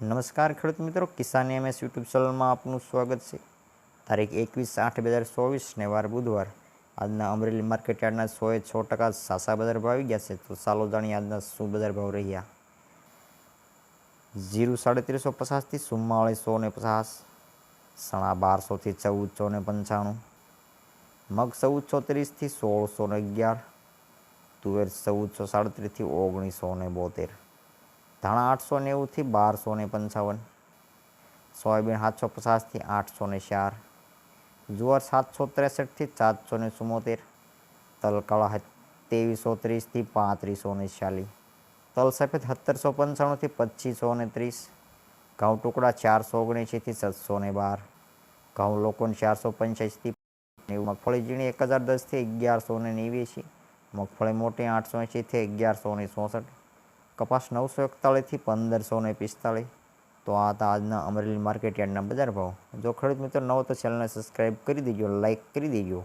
નમસ્કાર ખેડૂત મિત્રો, કિસાન એમએસ યુટ્યુબ ચેનલમાં આપનું સ્વાગત છે. તારીખ એકવીસ આઠ બે હજાર ચોવીસને વાર બુધવાર. આજના અમરેલી માર્કેટ યાર્ડના સોએ છ ટકા સાસા બજાર ભાવ આવી ગયા છે, તો ચાલો જાણીએ આજના શું બજાર ભાવ રહ્યા. જીરું સાડત્રીસો પચાસથી ચુમ્માળીસો ને પચાસ સણા બારસોથી ચૌદસો ને પંચાણું, મગ ચૌદસો ત્રીસથી સોળસો ને અગિયાર, તુવેર ચૌદસો સાડત્રીસથી ઓગણીસો ને બોતેર ધાણા આઠસો નેવુંથી બારસો ને પંચાવન. સોયાબીન સાતસો પચાસથી આઠસો ને ચાર. જુવાર સાતસો ત્રેસઠથી સાતસો ને ચુમ્મોતેર તલકાળા ત્રેવીસો ત્રીસથી પાંત્રીસો ને ચાલીસ. તલ સફેદ સત્તરસો પંચાણુંથી પચીસો ને ત્રીસ. ઘઉં ટુકડા ચારસો ઓગણીસીથી સાતસો ને બાર. ઘઉં લોકોને ચારસો પંચ્યાસીથી નેવું મગફળી ઝીણી એક હજાર દસથી અગિયારસો ને નેવ્યાસી. મગફળી મોટી આઠસો એંશીથી અગિયારસો ને ચોસઠ. કપાસ નવસો એકતાલીસથી પંદરસો ને પિસ્તાલીસ. તો આ હતા આજના અમરેલી માર્કેટ યાર્ડના બજાર ભાવ. જો ખેડૂત મિત્રો નવો તો ચેનલને સબસ્ક્રાઈબ કરી દેજો લાઈક કરી દેજો.